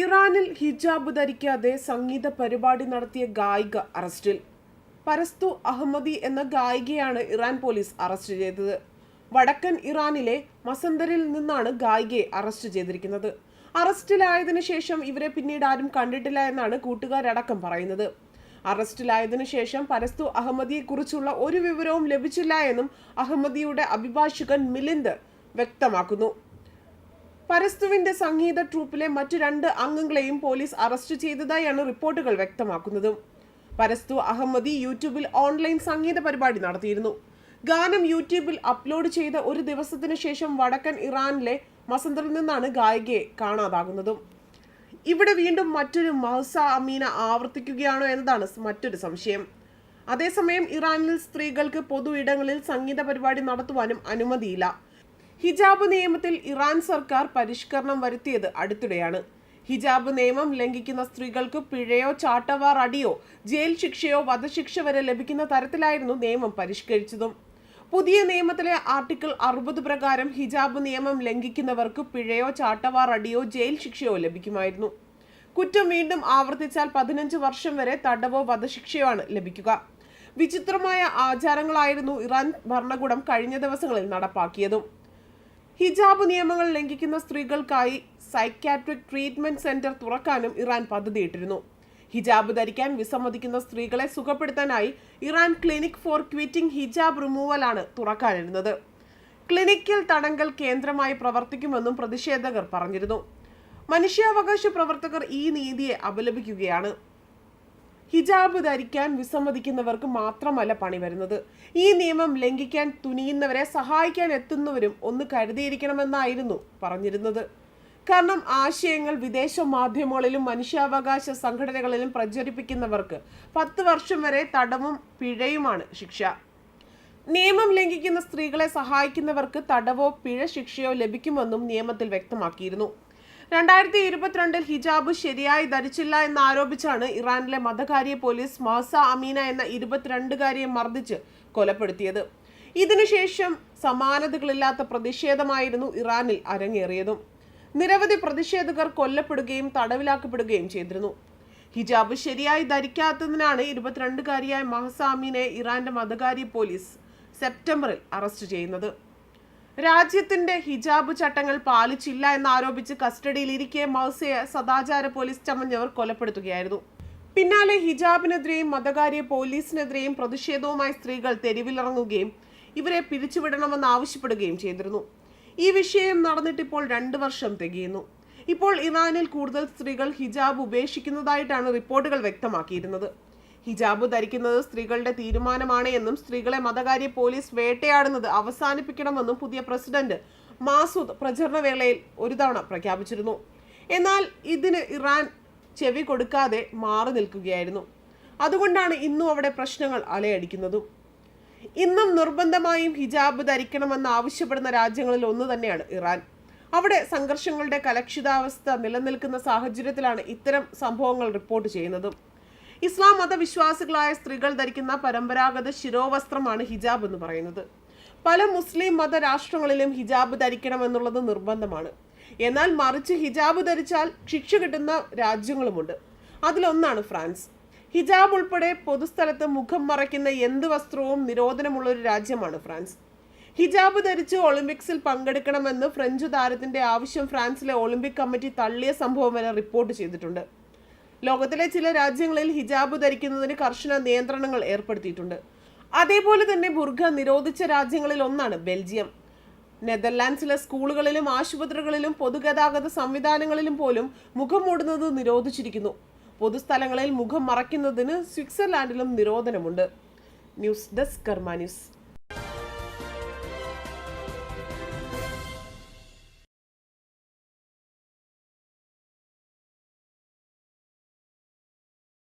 ഇറാനിൽ ഹിജാബ് ധരിക്കാതെ സംഗീത പരിപാടി നടത്തിയ ഗായിക അറസ്റ്റിൽ. പരസ്തു അഹമ്മദി എന്ന ഗായികയാണ് ഇറാൻ പോലീസ് അറസ്റ്റ് ചെയ്തത്. വടക്കൻ ഇറാനിലെ മസന്തറിൽ നിന്നാണ് ഗായികയെ അറസ്റ്റ് ചെയ്തിരിക്കുന്നത്. അറസ്റ്റിലായതിനു ശേഷം ഇവരെ പിന്നീട് ആരും കണ്ടിട്ടില്ല എന്നാണ് കൂട്ടുകാരടക്കം പറയുന്നത്. അറസ്റ്റിലായതിനു ശേഷം പരസ്തു അഹമ്മദിയെക്കുറിച്ചുള്ള ഒരു വിവരവും ലഭിച്ചില്ല എന്നും അഹമ്മദിയുടെ അഭിഭാഷകൻ മിലിന്ദ് വ്യക്തമാക്കുന്നു. പരസ്തുവിന്റെ സംഗീത ട്രൂപ്പിലെ മറ്റു രണ്ട് അംഗങ്ങളെയും പോലീസ് അറസ്റ്റ് ചെയ്തതായാണ് റിപ്പോർട്ടുകൾ വ്യക്തമാക്കുന്നത്. പരസ്തു അഹമ്മദി യൂട്യൂബിൽ ഓൺലൈൻ സംഗീത പരിപാടി നടത്തിയിരുന്നു. ഗാനം യൂട്യൂബിൽ അപ്ലോഡ് ചെയ്ത ഒരു ദിവസത്തിന് ശേഷം വടക്കൻ ഇറാനിലെ മസന്ദറിൽ നിന്നാണ് ഗായികയെ കാണാതാകുന്നതും. ഇവിടെ വീണ്ടും മറ്റൊരു മഹസ അമീന ആവർത്തിക്കുകയാണോ എന്നതാണ് മറ്റൊരു സംശയം. അതേസമയം ഇറാനിൽ സ്ത്രീകൾക്ക് പൊതു ഇടങ്ങളിൽ സംഗീത പരിപാടി നടത്തുവാനും അനുമതിയില്ല. ഹിജാബ് നിയമത്തിൽ ഇറാൻ സർക്കാർ പരിഷ്കരണം വരുത്തിയത് അടുത്തിടെയാണ്. ഹിജാബ് നിയമം ലംഘിക്കുന്ന സ്ത്രീകൾക്ക് പിഴയോ ചാട്ടവാർ അടിയോ ജയിൽ ശിക്ഷയോ വധശിക്ഷ വരെ ലഭിക്കുന്ന തരത്തിലായിരുന്നു നിയമം പരിഷ്കരിച്ചതും. പുതിയ നിയമത്തിലെ ആർട്ടിക്കിൾ അറുപത് പ്രകാരം ഹിജാബ് നിയമം ലംഘിക്കുന്നവർക്ക് പിഴയോ ചാട്ടവാർ അടിയോ ജയിൽ ശിക്ഷയോ ലഭിക്കുമായിരുന്നു. കുറ്റം വീണ്ടും ആവർത്തിച്ചാൽ പതിനഞ്ച് വർഷം വരെ തടവോ വധശിക്ഷയോ ആണ് ലഭിക്കുക. വിചിത്രമായ ആചാരങ്ങളായിരുന്നു ഇറാൻ ഭരണകൂടം കഴിഞ്ഞ ദിവസങ്ങളിൽ നടപ്പാക്കിയതും. ഹിജാബ് നിയമങ്ങൾ ലംഘിക്കുന്ന സ്ത്രീകൾക്കായി സൈക്യാട്രിക് ട്രീറ്റ്മെന്റ് സെന്റർ തുറക്കാനും ഇറാൻ പദ്ധതിയിട്ടിരുന്നു. ഹിജാബ് ധരിക്കാൻ വിസമ്മതിക്കുന്ന സ്ത്രീകളെ സുഖപ്പെടുത്താനായി Iran clinic for quitting hijab റിമൂവലാണ് തുറക്കാനിരുന്നത്. ക്ലിനിക്കൽ തടങ്കൽ കേന്ദ്രമായി പ്രവർത്തിക്കുമെന്നും പ്രതിഷേധകർ പറഞ്ഞിരുന്നു. മനുഷ്യാവകാശ പ്രവർത്തകർ ഈ നീതിയെ അപലപിക്കുകയാണ്. ഹിജാബ് ധരിക്കാൻ വിസമ്മതിക്കുന്നവർക്ക് മാത്രമല്ല പണി വരുന്നത്. ഈ നിയമം ലംഘിക്കാൻ തുനിയുന്നവരെ സഹായിക്കാൻ എത്തുന്നവരും ഒന്ന് കരുതിയിരിക്കണമെന്നായിരുന്നു പറഞ്ഞിരുന്നത്. കാരണം ആശയങ്ങൾ വിദേശ മാധ്യമങ്ങളിലും മനുഷ്യാവകാശ സംഘടനകളിലും പ്രചരിപ്പിക്കുന്നവർക്ക് പത്ത് വർഷം വരെ തടവും പിഴയുമാണ് ശിക്ഷ. നിയമം ലംഘിക്കുന്ന സ്ത്രീകളെ സഹായിക്കുന്നവർക്ക് തടവോ പിഴ ശിക്ഷയോ ലഭിക്കുമെന്നും നിയമത്തിൽ വ്യക്തമാക്കിയിരുന്നു. രണ്ടായിരത്തി ഇരുപത്തിരണ്ടിൽ ഹിജാബ് ശരിയായി ധരിച്ചില്ല എന്ന് ആരോപിച്ചാണ് ഇറാനിലെ മതകാര്യ പോലീസ് മാസ അമീന എന്ന ഇരുപത്തിരണ്ടുകാരിയെ മർദ്ദിച്ച് കൊലപ്പെടുത്തിയത്. ഇതിനുശേഷം സമാനതകളില്ലാത്ത പ്രതിഷേധമായിരുന്നു ഇറാനിൽ അരങ്ങേറിയതും. നിരവധി പ്രതിഷേധകർ കൊല്ലപ്പെടുകയും തടവിലാക്കപ്പെടുകയും ചെയ്തിരുന്നു. ഹിജാബ് ശരിയായി ധരിക്കാത്തതിനാണ് ഇരുപത്തിരണ്ടുകാരിയായ മഹസ അമീനെ ഇറാന്റെ മതകാര്യ പോലീസ് സെപ്റ്റംബറിൽ അറസ്റ്റ് ചെയ്യുന്നത്. രാജ്യത്തിന്റെ ഹിജാബ് ചട്ടങ്ങൾ പാലിച്ചില്ല എന്നാരോപിച്ച് കസ്റ്റഡിയിലിരിക്കെ മൗസയെ സദാചാര പോലീസ് ചമഞ്ഞവർ കൊലപ്പെടുത്തുകയായിരുന്നു. പിന്നാലെ ഹിജാബിനെതിരെയും മതകാര്യ പോലീസിനെതിരെയും പ്രതിഷേധവുമായി സ്ത്രീകൾ തെരുവിലിറങ്ങുകയും ഇവരെ പിരിച്ചുവിടണമെന്ന് ആവശ്യപ്പെടുകയും ചെയ്തിരുന്നു. ഈ വിഷയം നടന്നിട്ടിപ്പോൾ രണ്ട് വർഷം തികയുന്നു. ഇപ്പോൾ ഇറാനിൽ കൂടുതൽ സ്ത്രീകൾ ഹിജാബ് ഉപേക്ഷിക്കുന്നതായിട്ടാണ് റിപ്പോർട്ടുകൾ വ്യക്തമാക്കിയിരുന്നത്. ഹിജാബ് ധരിക്കുന്നത് സ്ത്രീകളുടെ തീരുമാനമാണ് എന്നും സ്ത്രീകളെ മതകാര്യ പോലീസ് വേട്ടയാടുന്നത് അവസാനിപ്പിക്കണമെന്നും പുതിയ പ്രസിഡന്റ് മാസൂദ് പ്രചരണ വേളയിൽ ഒരു തവണ പ്രഖ്യാപിച്ചിരുന്നു. എന്നാൽ ഇതിന് ഇറാൻ ചെവി കൊടുക്കാതെ മാറി നിൽക്കുകയായിരുന്നു. അതുകൊണ്ടാണ് ഇന്നും അവിടെ പ്രശ്നങ്ങൾ അലയടിക്കുന്നതും. ഇന്നും നിർബന്ധമായും ഹിജാബ് ധരിക്കണമെന്ന് ആവശ്യപ്പെടുന്ന രാജ്യങ്ങളിൽ ഒന്ന് തന്നെയാണ് ഇറാൻ. അവിടെ സംഘർഷങ്ങളുടെ കലക്ഷിതാവസ്ഥ നിലനിൽക്കുന്ന സാഹചര്യത്തിലാണ് ഇത്തരം സംഭവങ്ങൾ റിപ്പോർട്ട് ചെയ്യുന്നതും. ഇസ്ലാം മതവിശ്വാസികളായ സ്ത്രീകൾ ധരിക്കുന്ന പരമ്പരാഗത ശിരോവസ്ത്രമാണ് ഹിജാബ് എന്ന് പറയുന്നത്. പല മുസ്ലിം മത രാഷ്ട്രങ്ങളിലും ഹിജാബ് ധരിക്കണമെന്നുള്ളത് നിർബന്ധമാണ്. എന്നാൽ മറിച്ച് ഹിജാബ് ധരിച്ചാൽ ശിക്ഷ കിട്ടുന്ന രാജ്യങ്ങളുമുണ്ട്. അതിലൊന്നാണ് ഫ്രാൻസ്. ഹിജാബ് ഉൾപ്പെടെ പൊതുസ്ഥലത്ത് മുഖം മറയ്ക്കുന്ന എന്ത് വസ്ത്രവും നിരോധനമുള്ള ഒരു രാജ്യമാണ് ഫ്രാൻസ്. ഹിജാബ് ധരിച്ച് ഒളിമ്പിക്സിൽ പങ്കെടുക്കണമെന്ന് ഫ്രഞ്ച് താരത്തിന്റെ ആവശ്യം ഫ്രാൻസിലെ ഒളിമ്പിക് കമ്മിറ്റി തള്ളിയ സംഭവം വരെ റിപ്പോർട്ട് ചെയ്തിട്ടുണ്ട്. ലോകത്തിലെ ചില രാജ്യങ്ങളിൽ ഹിജാബ് ധരിക്കുന്നതിന് കർശന നിയന്ത്രണങ്ങൾ ഏർപ്പെടുത്തിയിട്ടുണ്ട്. അതേപോലെ തന്നെ ബുർഖ നിരോധിച്ച രാജ്യങ്ങളിൽ ഒന്നാണ് ബെൽജിയം. നെതർലാൻഡ്സിലെ സ്കൂളുകളിലും ആശുപത്രികളിലും പൊതുഗതാഗത സംവിധാനങ്ങളിലും പോലും മുഖം മൂടുന്നത് നിരോധിച്ചിരിക്കുന്നു. പൊതുസ്ഥലങ്ങളിൽ മുഖം മറയ്ക്കുന്നതിന് സ്വിറ്റ്സർലാൻഡിലും നിരോധനമുണ്ട്. News desk Karma news.